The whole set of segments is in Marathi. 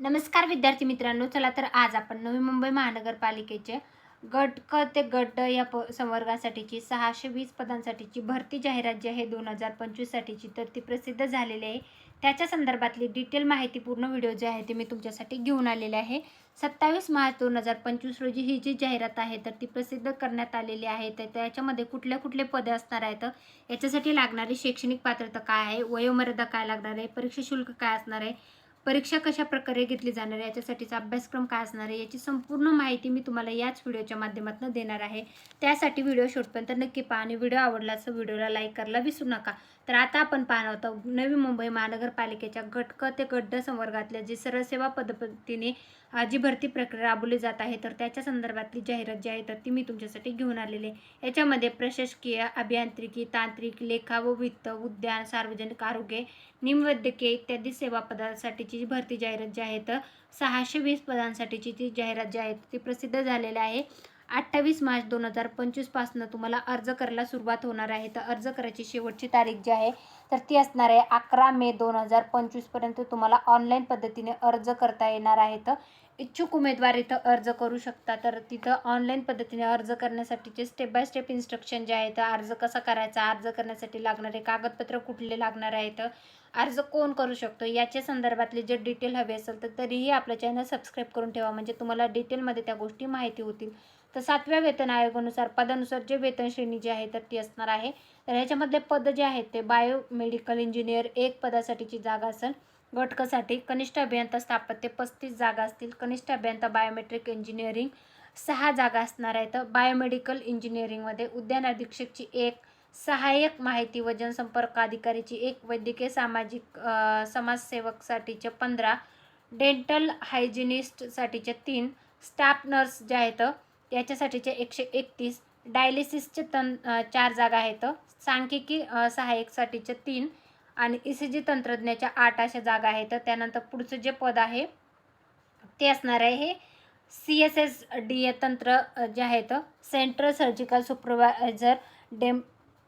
नमस्कार विद्यार्थी मित्रांनो चला तर आज आपण नवी मुंबई महानगरपालिकेचे गट क ते गट या प संवर्गासाठीची सहाशे वीस पदांसाठीची भरती जाहिरात जी आहे दोन हजार पंचवीससाठीची तर ती प्रसिद्ध झालेली आहे. त्याच्या संदर्भातली डिटेल माहिती पूर्ण व्हिडिओ जे आहे ते मी तुमच्यासाठी घेऊन आलेले आहे. सत्तावीस मार्च दोन हजार पंचवीस रोजी ही जी जाहिरात आहे तर ती प्रसिद्ध करण्यात आलेली आहे. तर त्याच्यामध्ये कुठले कुठले पदे असणार आहेत याच्यासाठी लागणारी शैक्षणिक पात्रता काय आहे वयोमर्यादा काय लागणार आहे परीक्षा शुल्क काय असणार आहे परीक्षा कशा प्रकारे घेतली जाणार आहे याच्यासाठीचा अभ्यासक्रम काय असणार आहे याची संपूर्ण माहिती मी तुम्हाला याच व्हिडिओच्या माध्यमातून देणार आहे. त्यासाठी व्हिडिओ शेवटपर्यंत नक्की पहा आणि व्हिडिओ आवडला तर व्हिडिओला लाईक करायला विसरू नका. तर आता आपण पाहणार आहोत नवी मुंबई महानगरपालिकेच्या गटक ते गड्ड संवर्गातल्या जी सरसेवा पद्धतीने जी भरती प्रक्रिया राबवली जात आहे तर त्याच्या संदर्भातली जाहिरात जी आहे तर ती मी तुमच्यासाठी घेऊन आलेली आहे. याच्यामध्ये प्रशासकीय अभियांत्रिकी तांत्रिक लेखा व वित्त उद्यान सार्वजनिक आरोग्य निमवैद्यकीय इत्यादी सेवा पदांसाठीची जी भरती जाहिरात जी आहे तर सहाशे वीस पदांसाठीची ती जाहिरात जी आहे ती प्रसिद्ध झालेली आहे. अठ्ठावीस मार्च दोन हजार पंचवीसपासनं तुम्हाला अर्ज करायला सुरुवात होणार आहे. तर अर्ज करायची शेवटची तारीख जी आहे तर ती असणार आहे अकरा मे दोन हजार पंचवीसपर्यंत तुम्हाला ऑनलाईन पद्धतीने अर्ज करता येणार आहे तर इच्छुक उमेदवार इथं अर्ज करू शकता. तर तिथं ऑनलाईन पद्धतीने अर्ज करण्यासाठीचे स्टेप बाय स्टेप इन्स्ट्रक्शन जे आहेत अर्ज कसा करायचा अर्ज करण्यासाठी लागणारे कागदपत्र कुठले लागणार आहेत अर्ज कोण करू शकतो याच्या संदर्भातले जे डिटेल हवे असेल तर तरीही आपलं चॅनल सबस्क्राईब करून ठेवा. म्हणजे तुम्हाला डिटेलमध्ये त्या गोष्टी माहिती होतील. तर सातव्या वेतन आयोगानुसार पदानुसार जे वेतन श्रेणी जी आहे तर ती असणार आहे. तर ह्याच्यामधले पद जे आहेत ते बायोमेडिकल इंजिनियर एक पदासाठीची जागा असेल. घटकासाठी कनिष्ठ अभियंता स्थापत्य पस्तीस जागा असतील. कनिष्ठ अभियंता बायोमेट्रिक इंजिनिअरिंग सहा जागा असणार आहेत. बायोमेडिकल इंजिनिअरिंगमध्ये उद्यान अधीक्षकची एक सहाय्यक माहिती व जनसंपर्क अधिकारीची एक वैद्यकीय सामाजिक समाजसेवकसाठीच्या समाजसेवकसाठीचे पंधरा डेंटल हायजिनिस्टसाठीचे तीन स्टाफ नर्स जे आहेत याच्यासाठीचे एकशे एकतीस डायलिसिसचे तन चार जागा आहेत. सांख्यिकी अ, सहाय्यकसाठीचे तीन आणि ई सी जी तंत्रज्ञाच्या आठ अशा जागा आहेत. त्यानंतर पुढचं जे पद आहे ते असणार आहे हे C S S D A तंत्र जे आहेत सेंट्रल सर्जिकल सुपरवायझर डेम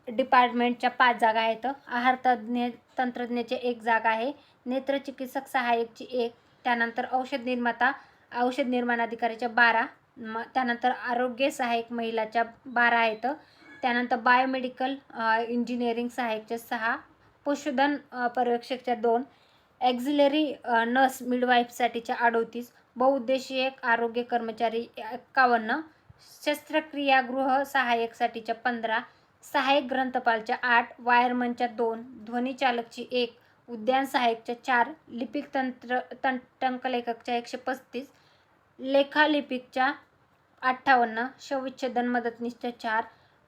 डिपार्टमेंटच्या पाच जागा आहेत आहार तज्ज्ञ तंत्रज्ञाचे एक जागा आहे नेत्रचिकित्सक सहाय्यकची एक त्यानंतर औषध निर्माता औषध निर्माण अधिकाऱ्याच्या बारा म त्यानंतर आरोग्य सहाय्यक महिलाच्या बारा आहेत त्यानंतर बायोमेडिकल इंजिनिअरिंग सहाय्यकच्या सहा पशुधन पर्यवेक्षकच्या दोन ॲक्झिलरी नर्स मिडवाईफसाठीच्या अडोतीस बहुउद्देशीय आरोग्य कर्मचारी एक्कावन्न शस्त्रक्रियागृह सहाय्यकसाठीच्या पंधरा सहाय्यक ग्रंथपालच्या आठ वायरमनच्या दोन ध्वनीचालकची एक उद्यान सहाय्यकच्या चार लिपिक तंत्र तं टंकलेखकच्या एकशे पस्तीस लेखालिपिकच्या अठ्ठावन्न शवविच्छेदन मदतनीसच्या चार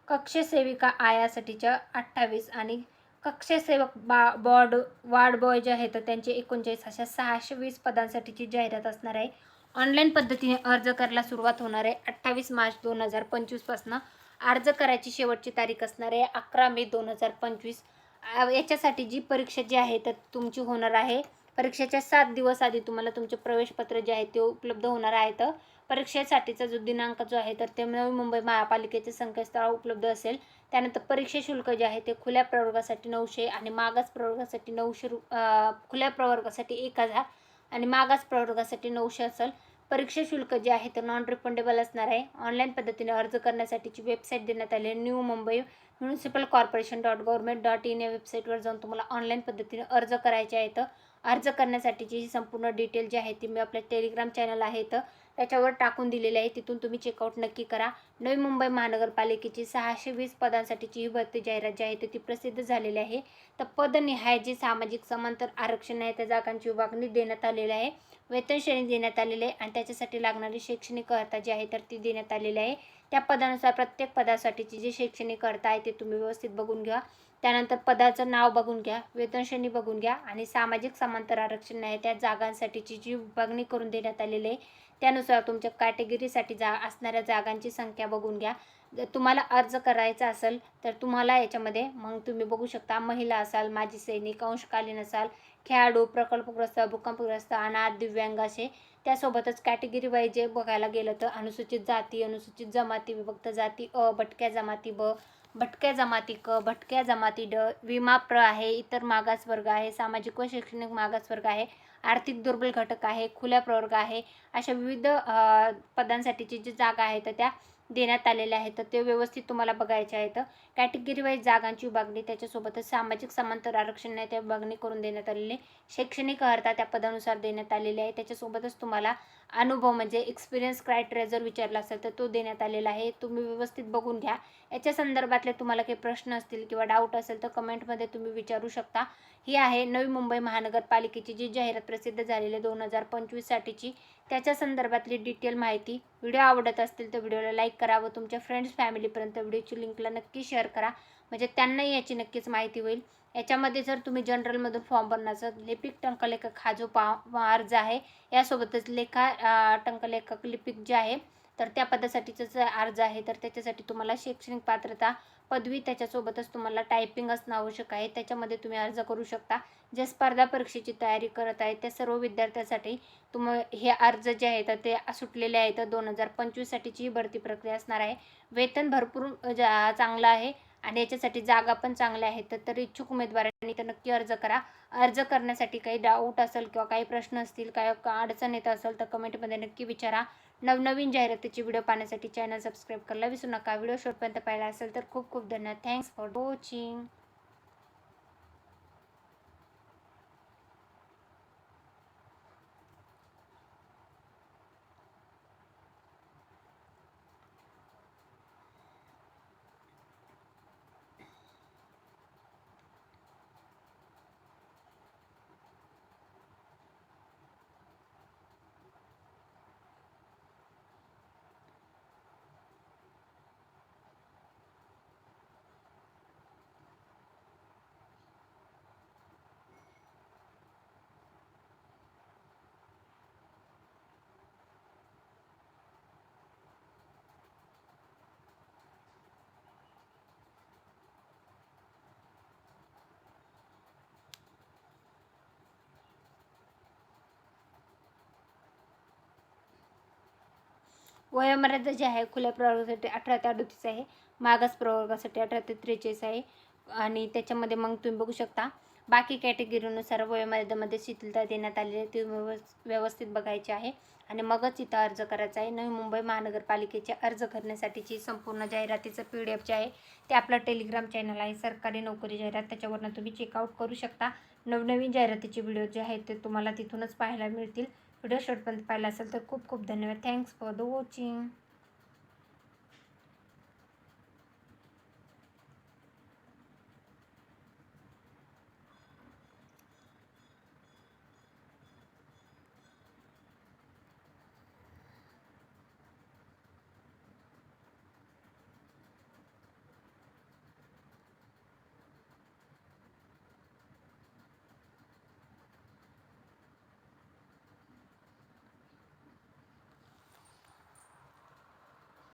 कक्षसेविका आयासाठीच्या अठ्ठावीस आणि कक्षसेवक बा बॉड वार्ड बॉय जे आहेत त्यांचे एकोणचाळीस अशा सहाशे वीस पदांसाठीची जाहिरात असणार आहे. ऑनलाईन पद्धतीने अर्ज करायला सुरुवात होणार आहे. अठ्ठावीस मार्च दोन हजार पंचवीसपासनं अर्ज करायची शेवटची तारीख असणार आहे. अकरा मे दोन हजार पंचवीस. याच्यासाठी जी परीक्षा जी आहे तर तुमची होणार आहे. परीक्षेच्या सात दिवस आधी तुम्हाला तुमचे प्रवेशपत्र जे आहे ते उपलब्ध होणार आहेत परीक्षेसाठीचा जो दिनांक जो आहे तर ते नवी मुंबई महापालिकेचे संकेतस्थळ उपलब्ध असेल. त्यानंतर परीक्षा शुल्क जे आहे ते खुल्या प्रवर्गासाठी नऊशे आणि मागास प्रवर्गासाठी नऊशे रु खुल्या प्रवर्गासाठी एक हजार आणि मागास प्रवर्गासाठी नऊशे असेल. परीक्षा शुल्क जे आहे ते नॉन रिफंडेबल असणार आहे. ऑनलाईन पद्धतीने अर्ज करण्यासाठीची वेबसाईट देण्यात आली आहे new Mumbai municipal corporation dot government dot in या वेबसाईटवर जाऊन तुम्हाला ऑनलाईन पद्धतीने अर्ज करायचे आहेत. अर्ज करण्यासाठीची ही संपूर्ण डिटेल जी आहे ती मी आपल्या टेलिग्राम चॅनल आहे तर त्याच्यावर टाकून दिलेली आहे. तिथून तुम्ही चेकआउट नक्की करा. नवी मुंबई महानगरपालिकेची सहाशे वीस पदांसाठीची ही भरती जाहिरात जी आहे तर ती प्रसिद्ध झालेली आहे. तर पदनिहाय जे सामाजिक समांतर आरक्षण आहे त्या जागांची विभागणी देण्यात आलेली आहे. वेतन श्रेणी देण्यात आलेली आहे आणि त्याच्यासाठी लागणारी शैक्षणिक अर्हता जी आहे तर ती देण्यात आलेली आहे. त्या पदानुसार प्रत्येक पदासाठीची जी शैक्षणिक अर्थ आहे ते तुम्ही व्यवस्थित बघून घ्या. त्यानंतर पदाचं नाव बघून घ्या वेतनश्रेणी बघून घ्या आणि सामाजिक समांतर आरक्षण आहे त्या जागांसाठीची जी विभागणी करून देण्यात आलेली आहे त्यानुसार तुमच्या कॅटेगरीसाठी जा असणाऱ्या जागांची संख्या बघून घ्या. जर तुम्हाला अर्ज करायचा असेल तर तुम्हाला याच्यामध्ये मग तुम्ही बघू शकता महिला असाल माजी सैनिक अंशकालीन असाल खेळाडू प्रकल्पग्रस्त भूकंपग्रस्त अनाथ दिव्यांग असे त्यासोबतच कॅटेगरी वाईज जे बघायला गेलं तर अनुसूचित जाती अनुसूचित जमाती विभक्त जाती अ भटक्या जमाती ब भटक्या जमाती क भटक्या जमाती ड विमा प्र आहे इतर मागासवर्ग आहे सामाजिक व शैक्षणिक मागासवर्ग आहे आर्थिक दुर्बल घटक आहे खुल्या प्रवर्ग आहे अशा विविध पदांसाठीची जी जागा आहे तर त्या देण्यात आलेले आहेत. तर ते व्यवस्थित तुम्हाला बघायचे आहेत. कॅटेगरी वाईज जागांची विभागणी त्याच्यासोबतच सामाजिक समांतर आरक्षण नाही त्या विभागणी करून देण्यात आलेली. शैक्षणिक अर्हता त्या पदानुसार देण्यात आलेली आहे. त्याच्यासोबतच तुम्हाला अनुभव म्हणजे एक्सपिरियन्स क्रायटेरिया जर विचारला असेल तर तो देण्यात आलेला आहे. तुम्ही व्यवस्थित बघून घ्या. याच्या संदर्भातले तुम्हाला काही प्रश्न असतील किंवा डाऊट असेल तर कमेंटमध्ये तुम्ही विचारू शकता. ही आहे नवी मुंबई महानगरपालिकेची जी जाहिरात प्रसिद्ध झालेली दोन हजार पंचवीससाठीची त्याच्या संदर्भातली डिटेल माहिती व्हिडिओ आवडत असतील तर व्हिडिओला लाईक करा व तुमच्या फ्रेंड्स फॅमिलीपर्यंत व्हिडिओची लिंकला नक्की शेअर करा. म्हणजे त्यांनाही याची नक्कीच माहिती होईल. याच्यामध्ये जर तुम्ही जनरलमधून फॉर्म भरण्याचा लिपिक टंकलेखक हा जो पा अर्ज आहे यासोबतच लेखा टंकलेखक लिपिक जे आहे तर त्या पदासाठीचा जो अर्ज आहे तर त्याच्यासाठी तुम्हाला शैक्षणिक पात्रता पदवी त्याच्यासोबतच तुम्हाला टायपिंग असणं आवश्यक आहे. त्याच्यामध्ये तुम्ही अर्ज करू शकता. जे स्पर्धा परीक्षेची तयारी करत आहे त्या सर्व विद्यार्थ्यांसाठी तुम हे अर्ज जे आहेत तर ते सुटलेले आहेत. दोन हजार पंचवीससाठीची ही भरती प्रक्रिया असणार आहे. वेतन भरपूर जा चांगलं आहे. आणि याच्यासाठी जागा पण चांगल्या आहेत. तर इच्छुक उमेदवारांनी तर नक्की अर्ज करा. अर्ज करण्यासाठी काही डाऊट असेल किंवा काही प्रश्न असतील काय अडचण येत असेल तर कमेंटमध्ये नक्की विचारा. नवनवीन जाहिरातीची व्हिडिओ पाहण्यासाठी चॅनल सबस्क्राईब करायला विसरू नका. व्हिडिओ शेवटपर्यंत पाहिला असेल तर खूप खूप धन्यवाद. थँक्स फॉर वॉचिंग वयोमर्यादा जी आहे खुल्या प्रवर्गासाठी अठरा ते अडतीस आहे मागास प्रवर्गासाठी अठरा ते त्रेचाळीस आहे आणि त्याच्यामध्ये मग तुम्ही बघू शकता बाकी कॅटेगरीनुसार वयोमर्यादेमध्ये शिथिलता देण्यात आलेली आहे ती व्यवस्थित बघायची आहे आणि मगच इथं अर्ज करायचा आहे. नवी मुंबई महानगरपालिकेचे अर्ज करण्यासाठीची संपूर्ण जाहिरातीचं पी डी एफ जे आहे ते आपलं टेलिग्राम चॅनल आहे सरकारी नोकरी जाहिरात त्याच्यावरनं तुम्ही चेकआउट करू शकता. नवनवीन जाहिरातीचे व्हिडिओ जे आहेत ते तुम्हाला तिथूनच पाहायला मिळतील. व्हिडिओ शॉर्टपर्यंत पाहिला असेल तर खूप खूप धन्यवाद. Thanks for the watching